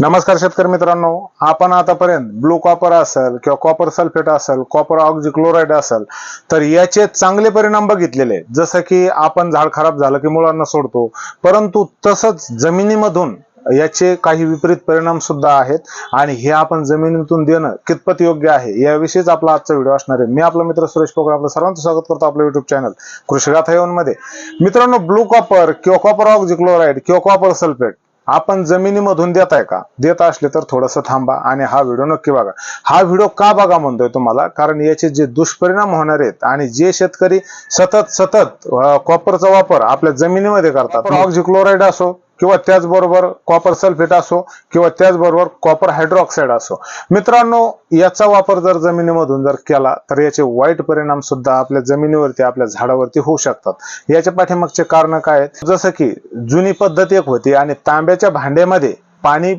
नमस्कार शेतकरी मित्रांनो. आपण आतापर्यंत ब्लू कॉपर असेल किंवा कॉपर सल्फेट असेल कॉपर ऑक्झिक्लोराईड असेल तर याचे चांगले परिणाम बघितलेले जसं की आपण झाड खराब झालं की मुलांना सोडतो परंतु तसंच जमिनीमधून याचे काही विपरीत परिणाम सुद्धा आहेत आणि हे आपण जमिनीतून देणं कितपत योग्य आहे याविषयीच आपला आजचा व्हिडिओ असणार आहे. मी आपला मित्र सुरेश पोकळ आपलं सर्वांचं स्वागत करतो आपलं युट्यूब चॅनल कृषी कृषीगाथा मध्ये. मित्रांनो ब्लू कॉपर किंवा कॉपर ऑक्झिक्लोराईड किंवा कॉपर सल्फेट आपण जमिनीमधून देत आहे का? देत असले तर थोडंसं थांबा आणि हा व्हिडिओ नक्की बघा. हा व्हिडिओ का बघा म्हणतोय तुम्हाला? कारण याचे जे दुष्परिणाम होणार आहेत आणि जे शेतकरी सतत सतत कॉपरचा वापर आपल्या जमिनीमध्ये करतात. ऑक्झी क्लोराईड असो किंवा त्याचबरोबर कॉपर सल्फेट असो किंवा त्याचबरोबर कॉपर हायड्रॉक्साईड असो. मित्रांनो याचा वापर जर जमिनीमधून जर केला तर याचे वाईट परिणाम सुद्धा आपल्या जमिनीवरती आपल्या झाडावरती होऊ शकतात. याच्या पाठीमागचे कारण काय आहेत? जसं की जुनी पद्धत एक होती आणि तांब्याच्या भांड्यामध्ये पाणी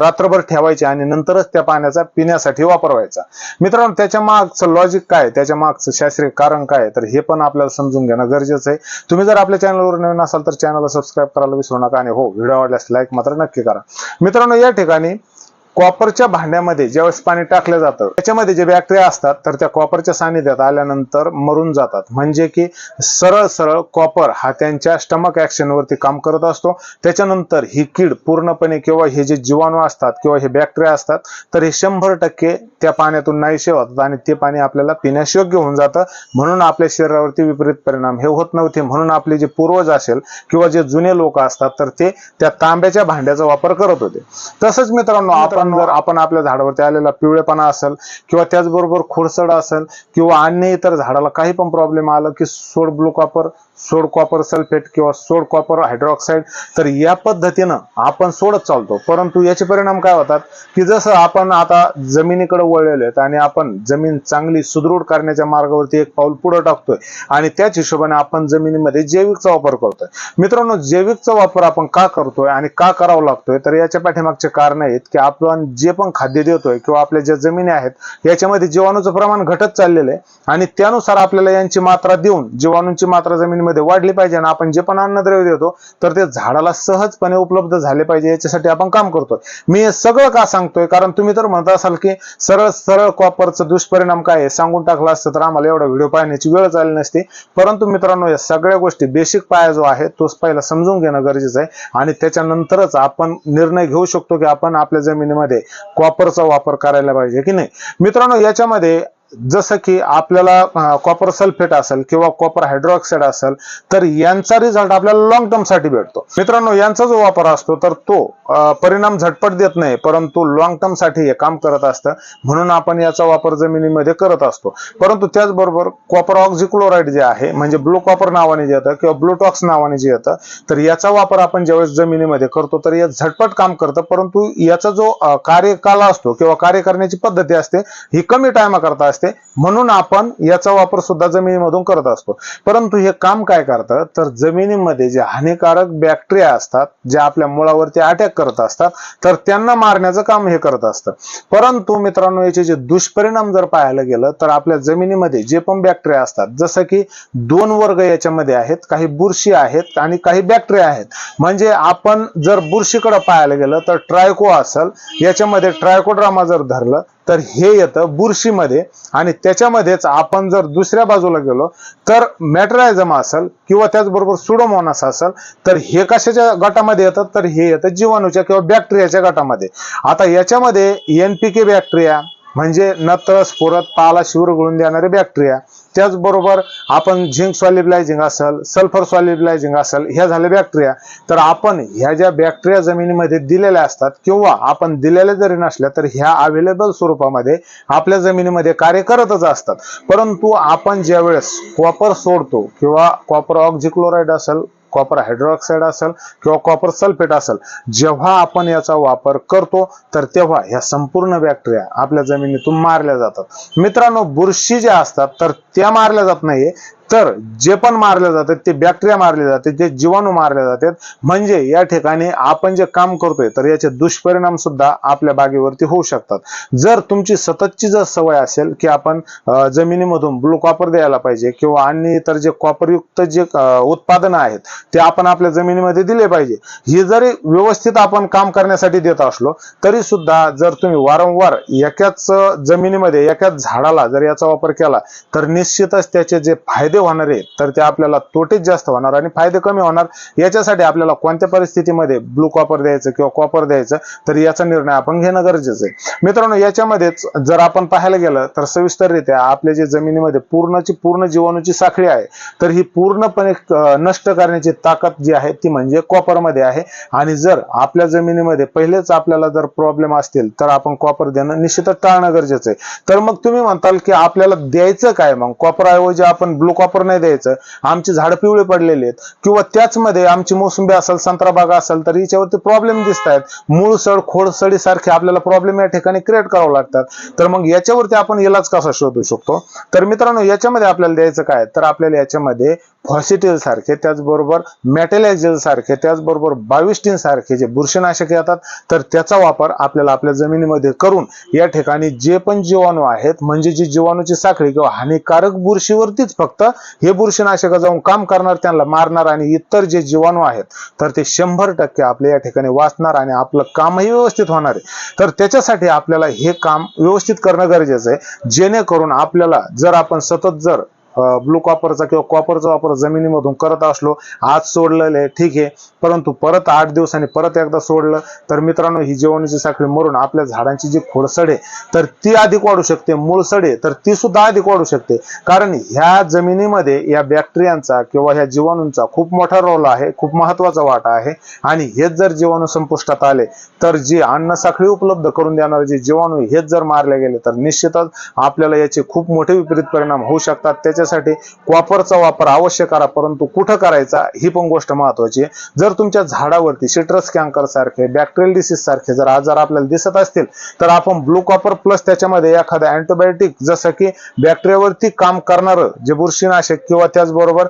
रात्रभर ठेवायचे आणि नंतरच त्या पाण्याचा पिण्यासाठी वापर व्हायचा मित्रांनो त्याच्या मागचं लॉजिक काय? त्याच्या मागचं शास्त्रीय कारण काय? तर हे पण आपल्याला समजून घेणं गरजेचं आहे. तुम्ही जर आपल्या चॅनलवर नवीन असाल तर चॅनलला सबस्क्राईब करायला विसरू नका आणि हो व्हिडिओ आवडल्यास लाईक मात्र नक्की करा. मित्रांनो या ठिकाणी कॉपरच्या भांड्यामध्ये ज्यावेळेस पाणी टाकलं जातं त्याच्यामध्ये जे बॅक्टेरिया असतात तर त्या कॉपरच्या सानिध्यात आल्यानंतर मरून जातात. म्हणजे की सरळ सरळ कॉपर हा त्यांच्या स्टमक ऍक्शन वरती काम करत असतो. त्याच्यानंतर ही कीड पूर्णपणे किंवा हे जे जीवाणू असतात किंवा हे बॅक्टेरिया असतात तर हे शंभर टक्के त्या पाण्यातून नाहीसे होतात आणि ते पाणी आपल्याला पिण्यास योग्य होऊन जातं. म्हणून आपल्या शरीरावरती विपरीत परिणाम हे होत नव्हते. म्हणून आपले जे पूर्वज असेल किंवा जे जुने लोक असतात तर ते त्या तांब्याच्या भांड्याचा वापर करत होते. तसंच मित्रांनो आपण जर आपण आपल्या झाडावरती आलेला पिवळेपणा असेल किंवा त्याचबरोबर खोडसड असेल किंवा अन्य इतर झाडाला काही पण प्रॉब्लेम आला की सोड ब्लू कॉपर सोड कॉपर सल्फेट किंवा सोड कॉपर हायड्रॉक्साईड तर या पद्धतीनं आपण सोडत चालतो. परंतु याचे परिणाम काय होतात की जसं आपण आता जमिनीकडे वळलेलो आहेत आणि आपण जमीन चांगली सुदृढ करण्याच्या मार्गावरती एक पाऊल पुढे टाकतोय आणि त्याच हिशोबाने आपण जमिनीमध्ये जैविकचा वापर करतोय. मित्रांनो जैविकचा वापर आपण का करतोय आणि का करावा लागतोय? तर याच्या पाठीमागचे कारण आहेत की आपण जे पण खाद्य देतोय किंवा आपल्या ज्या जमिनी आहेत याच्यामध्ये जीवाणूचं प्रमाण घटत चाललेलं आहे. आणि त्यानुसार आपल्याला यांची मात्रा देऊन जीवाणूंची मात्रा जमिनीमध्ये वाढली पाहिजे आणि आपण जे पण अन्नद्रव्य देतो तर ते झाडाला सहजपणे उपलब्ध झाले पाहिजे याच्यासाठी आपण काम करतोय. मी हे सगळं का सांगतोय? कारण तुम्ही तर म्हणत असाल की सरळ सरळ कॉपरचं दुष्परिणाम काय आहे? सांगून टाकलं असतं तर आम्हाला एवढा व्हिडिओ पाहण्याची वेळ आली नसती. परंतु मित्रांनो या सगळ्या गोष्टी बेसिक पाया जो आहे तोच पहिला समजून घेणं गरजेचं आहे. आणि त्याच्यानंतरच आपण निर्णय घेऊ शकतो की आपण आपल्या जमिनीमध्ये कॉपरचा वापर करायला पाहिजे की नाही? मित्रांनो याच्यामध्ये जसं की आपल्याला कॉपर सल्फेट असेल किंवा कॉपर हायड्रॉक्साईड असेल तर यांचा रिझल्ट आपल्याला लॉंग टर्मसाठी भेटतो. मित्रांनो यांचा जो वापर असतो तर तो परिणाम झटपट देत नाही परंतु लॉंग टर्मसाठी हे काम करत असतं. म्हणून आपण याचा वापर जमिनीमध्ये करत असतो. परंतु त्याचबरोबर कॉपर ऑक्झिक्लोराईड जे आहे म्हणजे ब्लू कॉपर नावाने जे येतं किंवा ब्लूटॉक्स नावाने जे येतं तर याचा वापर आपण ज्यावेळेस जमिनीमध्ये करतो तर या झटपट काम करतं. परंतु याचा जो कार्यकाल असतो किंवा कार्य करण्याची पद्धती असते ही कमी टायमा करता असते. म्हणून आपण याचा वापर सुद्धा जमिनीमधून करत असतो. परंतु हे काम काय करतं? तर जमिनीमध्ये जे हानिकारक बॅक्टेरिया असतात जे आपल्या मुळावरती अटॅक करत असतात तर त्यांना मारण्याचं काम हे करत असतं. परंतु मित्रांनो याचे जे दुष्परिणाम जर पाहायला गेलं तर आपल्या जमिनीमध्ये जे पण बॅक्टेरिया असतात जसं की दोन वर्ग याच्यामध्ये आहेत काही बुरशी आहेत आणि काही बॅक्टेरिया आहेत. म्हणजे आपण जर बुरशीकडे पाहायला गेलं तर ट्रायको असेल याच्यामध्ये ट्रायकोड्रामा जर धरलं तर हे येतं बुरशीमध्ये. आणि त्याच्यामध्येच आपण जर दुसऱ्या बाजूला गेलो तर मॅट्रायझम असेल किंवा त्याचबरोबर सुडोमोनास असेल तर हे कशाच्या गटामध्ये येतात तर हे येतं जीवाणूच्या किंवा बॅक्टेरियाच्या गटामध्ये. आता याच्यामध्ये एनपीके बॅक्टेरिया म्हणजे नत्र स्फोरत पाला शिवर गळून देणारे बॅक्टेरिया त्याचबरोबर आपण झिंक सॉलिब्लायझिंग असेल सल्फर सॉलिब्लायझिंग असेल ह्या झाल्या बॅक्टेरिया तर आपण ह्या ज्या बॅक्टेरिया जमिनीमध्ये दिलेल्या असतात किंवा आपण दिलेल्या जरी नसल्या तर ह्या अवेलेबल स्वरूपामध्ये आपल्या जमिनीमध्ये कार्य करतच असतात. परंतु आपण ज्यावेळेस कॉपर सोडतो किंवा कॉपर ऑक्झिक्लोराईड असेल कॉपर हायड्रॉक्साईड असेल किंवा कॉपर सल्फेट असेल जेव्हा आपण याचा वापर करतो तर तेव्हा ह्या संपूर्ण बॅक्टेरिया आपल्या जमिनीतून मारल्या जातात. मित्रांनो बुरशी ज्या असतात तर त्या मारल्या जात नाहीये. तर जे पण मारले जातात ते बॅक्टेरिया मारले जाते ते जीवाणू मारले जातात म्हणजे या ठिकाणी आपण जे काम करतोय तर याचे दुष्परिणाम सुद्धा आपल्या बागेवरती होऊ शकतात. जर तुमची सततची जर सवय असेल की आपण जमिनीमधून ब्लू कॉपर द्यायला पाहिजे किंवा अन्य इतर जे कॉपरयुक्त जे उत्पादन आहेत ते आपण आपल्या जमिनीमध्ये दिले पाहिजे. हे जरी व्यवस्थित आपण काम करण्यासाठी देत असलो तरी सुद्धा जर तुम्ही वारंवार एकाच जमिनीमध्ये एकाच झाडाला जर याचा वापर केला तर निश्चितच त्याचे जे फायदे होणार आहे तर ते आपल्याला तोटेच जास्त होणार आणि फायदे कमी होणार. याच्यासाठी आपल्याला कोणत्या परिस्थितीमध्ये ब्लू कॉपर द्यायचं किंवा कॉपर द्यायचं तर याचा निर्णय आपण घेणं गरजेचं आहे. मित्रांनो याच्यामध्येच जर आपण पाहायला गेलं तर सविस्तररित्या आपल्या जे जमिनीमध्ये पूर्णची पूर्ण जीवाणूची साखळी आहे तर ही पूर्णपणे नष्ट करण्याची ताकद जी आहे ती म्हणजे कॉपरमध्ये आहे. आणि जर आपल्या जमिनीमध्ये पहिलेच आपल्याला जर प्रॉब्लेम असतील तर आपण कॉपर देणं निश्चितच टाळणं गरजेचं आहे. तर मग तुम्ही म्हणताल की आपल्याला द्यायचं काय? मग कॉपर ऐवजी आपण ब्लू कॉपर नाही द्यायचं. आमची झाड पिवळे पडलेले आहेत. किंवा त्याचमध्ये आमची मोसंबी असेल संत्रा बागा असेल तर याच्यावरती प्रॉब्लेम दिसत आहेत मूळ सड खोड सडी सारखे आपल्याला प्रॉब्लेम या ठिकाणी क्रिएट करावं लागतात. तर मग याच्यावरती आपण इलाज कसा शोधू शकतो? तर मित्रांनो याच्यामध्ये आपल्याला द्यायचं काय? तर आपल्याला याच्यामध्ये फॉसिटिल सारखे त्याचबरोबर मॅटेलायझेल सारखे त्याचबरोबर बाविस्टीन सारखे जे बुरशीनाशक येतात तर त्याचा वापर आपल्याला आपल्या जमिनीमध्ये करून या ठिकाणी जे पण जीवाणू आहेत म्हणजे जी जीवाणूची साखळी किंवा हानिकारक बुरशीवरतीच फक्त हे बुरशीनाशक जाऊन काम करणार त्यांना मारणार आणि इतर जे जीवाणू आहेत तर ते शंभर टक्के आपल्या या ठिकाणी वाचणार आणि आपलं कामही व्यवस्थित होणार आहे. तर त्याच्यासाठी आपल्याला हे काम व्यवस्थित करणं गरजेचं आहे. जेणेकरून आपल्याला जर आपण सतत जर ब्लू कॉपरचा किंवा कॉपरचा वापर जमिनीमधून करत असलो आज सोडलेलं आहे ठीक आहे. परंतु परत आठ दिवसांनी परत एकदा सोडलं तर मित्रांनो ही जीवाणूची साखळी मरून आपल्या झाडांची जी खोडसड आहे तर ती अधिक वाढू शकते मूळसड आहे तर ती सुद्धा अधिक वाढू शकते. कारण ह्या जमिनीमध्ये या बॅक्टेरियांचा किंवा ह्या जीवाणूंचा खूप मोठा रोल आहे खूप महत्त्वाचा वाटा आहे. आणि हेच जर जीवाणू संपुष्टात आले तर जी अन्न साखळी उपलब्ध करून देणारे जे जीवाणू हेच जर मारले गेले तर निश्चितच आपल्याला याचे खूप मोठे विपरीत परिणाम होऊ शकतात. त्याच्यासाठी कॉपरचा वापर अवश्य करा परंतु कुठं करायचा ही पण गोष्ट महत्वाची आहे. जर तुमच्या झाडावरती सिट्रस कॅन्कर सारखे बॅक्टेरियल डिसीज सारखे जर आजार आपल्याला दिसत असतील तर आपण ब्लू कॉपर प्लस त्याच्यामध्ये एखादं अँटीबायोटिक जसं की बॅक्टेरियावरती काम करणारं जे बुरशीनाशक किंवा त्याचबरोबर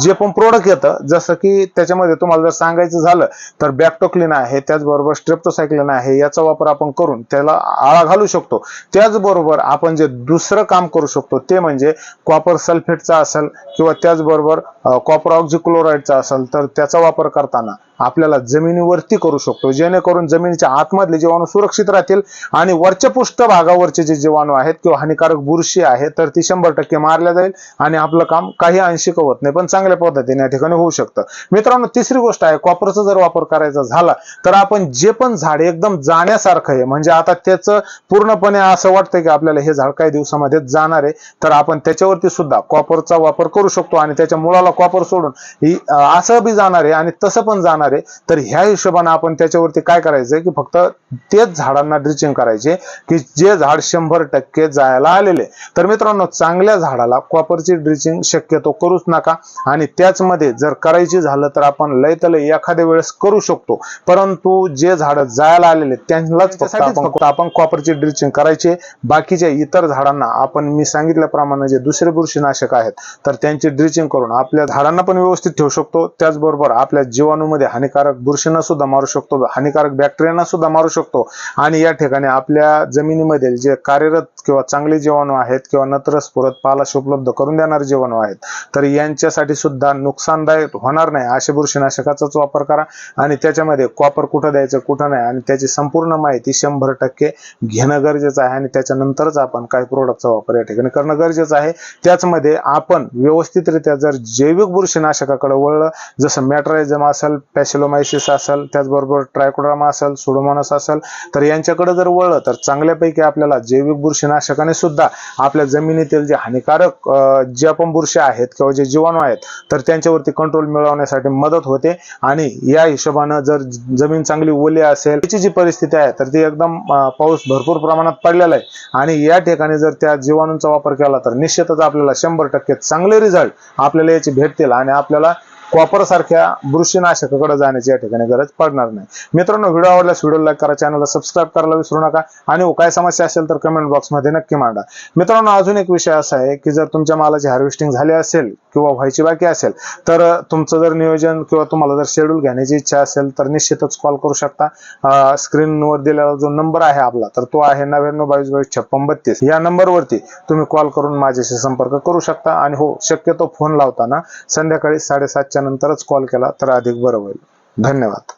जे पण प्रोडक्ट येतं जसं की त्याच्यामध्ये तुम्हाला जर सांगायचं झालं तर बॅक्टोक्लिन आहे त्याचबरोबर स्ट्रेप्टोसायक्लिन आहे याचा वापर आपण करून त्याला आळा घालू शकतो. त्याचबरोबर आपण जे दुसरं काम करू शकतो ते म्हणजे कॉपर सल्फेटचा असेल किंवा त्याचबरोबर कॉपर ऑक्झिक्लोराईडचा असेल तर त्याचा वापर करताना आपल्याला जमिनीवरती करू शकतो. जेणेकरून जमिनीच्या आतमधले जीवाणू सुरक्षित राहतील आणि वरच्या पृष्ठभागावरचे जे जीवाणू आहेत किंवा हानिकारक बुरशी आहे तर ती शंभर टक्के मारल्या जाईल आणि आपलं काम काही अंशी होत नाही. पण चांगल्या पद्धतीने या ठिकाणी होऊ शकतं. मित्रांनो तिसरी गोष्ट आहे कॉपरचा जर वापर करायचा झाला तर आपण जे पण झाड एकदम जाण्यासारखं आहे म्हणजे आता त्याचं पूर्णपणे असं वाटतं की आपल्याला हे झाड काही दिवसामध्ये जाणार आहे तर आपण त्याच्यावरती सुद्धा कॉपरचा वापर करू शकतो आणि त्याच्या मुळाला कॉपर सोडून. ही असं बी जाणार आहे आणि तसं पण जाणार आहे. तर ह्या हिशोबाने आपण त्याच्यावरती काय करायचंय की फक्त तेच झाडांना ड्रिचिंग करायचे की जे झाड शंभर टक्के जायला आलेले तर मित्रांनो चांगल्या झाडाला कॉपरची ड्रिचिंग शक्यतो करूच नका. आणि त्याचमध्ये जर करायची झालं तर आपण लय लय एखाद्या वेळेस करू शकतो. परंतु जे झाड जायला आलेले त्यांनाच फक्त आपण फक्त. आपण कॉपरची ड्रिचिंग करायची. बाकीच्या इतर झाडांना आपण मी सांगितल्याप्रमाणे जे दुसरे बुरशीनाशक आहेत तर त्यांची ड्रिचिंग करून आपल्या झाडांना पण व्यवस्थित ठेवू शकतो. त्याचबरोबर आपल्या जीवाणूमध्ये हानिकारक बुरशींना सुद्धा मारू शकतो. हानिकारक बॅक्टेरियांना सुद्धा मारू शकतो. आणि या ठिकाणी आपल्या जमिनीमध्ये जे कार्यरत किंवा चांगले जीवाणू आहेत किंवा नत्रस पुरत पालाश उपलब्ध करून देणारे जीवाणू आहेत तर यांच्यासाठी सुद्धा नुकसानदायक होणार नाही. असे बुरशीनाशकाचाच वापर करा आणि त्याच्यामध्ये कॉपर कुठं द्यायचं कुठं नाही आणि त्याची संपूर्ण माहिती शंभर टक्के घेणं गरजेचं आहे आणि त्याच्यानंतरच आपण काही प्रोडक्टचा वापर या ठिकाणी करणं गरजेचं आहे. त्याचमध्ये आपण व्यवस्थितरित्या जर जैविक बुरशीनाशकाकडे वळलं. जसं मॅट्रायझम असेल पॅसिलोमायसिस असेल त्याचबरोबर ट्रायकोड्रामा असेल सुडोमोनस असेल तर यांच्याकडे जर वळलं तर चांगल्यापैकी आपल्याला जैविक बुरशीनाशकाने सुद्धा आपल्या जमिनीतील जे हानिकारक जे आपण बुरशी आहेत किंवा जे जीवाणू आहेत तर त्यांच्यावरती कंट्रोल मिळवण्यासाठी मदत होते. आणि या हिशोबानं जर जमीन चांगली ओली असेल त्याची जी परिस्थिती आहे तर ती एकदम पाऊस भरपूर प्रमाणात पडलेला आहे. आणि या ठिकाणी जर त्या जीवाणूंचा वापर केला तर निश्चितच आपल्याला शंभर टक्के चांगले रिझल्ट आपल्याला याची भेटतील आणि आपल्याला कॉपर सारख्या बुरशीनाशकाकडे जाण्याची या ठिकाणी गरज पडणार नाही. मित्रांनो व्हिडिओ आवडल्यास व्हिडिओ लाईक करा चॅनलला सबस्क्राईब करायला विसरू नका आणि हो, काय समस्या असेल तर कमेंट बॉक्समध्ये नक्की मांडा. मित्रांनो अजून एक विषय असा आहे की जर तुमच्या मालाची हार्वेस्टिंग झाली असेल किंवा व्हायची बाकी असेल तर तुमचं जर नियोजन किंवा तुम्हाला जर शेड्यूल घेण्याची इच्छा असेल तर निश्चितच कॉल करू शकता. स्क्रीनवर दिलेला जो नंबर आहे आपला तर तो आहे नव्याण्णव बावीस बावीस छप्पन बत्तीस. या नंबरवरती तुम्ही कॉल करून माझ्याशी संपर्क करू शकता आणि हो शक्यतो फोन लावताना संध्याकाळी साडेसातच्या नंतरच कॉल केला तर अधिक बरं होईल. धन्यवाद.